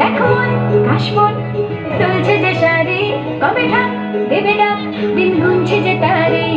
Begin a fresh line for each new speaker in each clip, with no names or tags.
এখন কাশবন। তুলছে যে শাড়ি কবে ঢাক দেবে ডাক? দিন গুনছে যে তারি।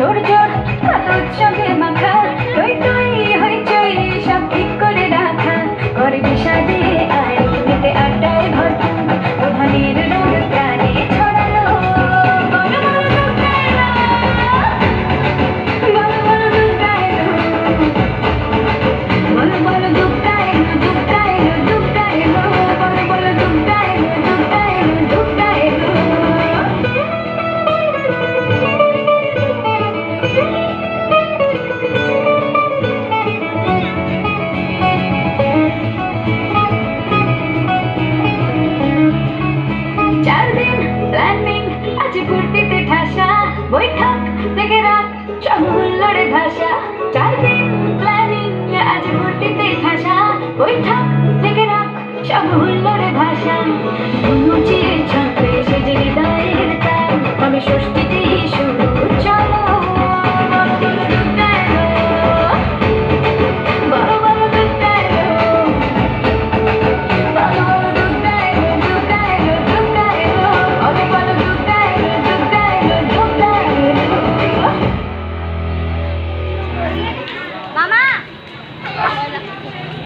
তোর জোর তোর বৈঠক থেকে রাত চমুল্লরে ভাষা চার দিন প্ল্যানিং আজ ভর্তিতে ঠাসা। বৈঠক থেকে রাত চমুল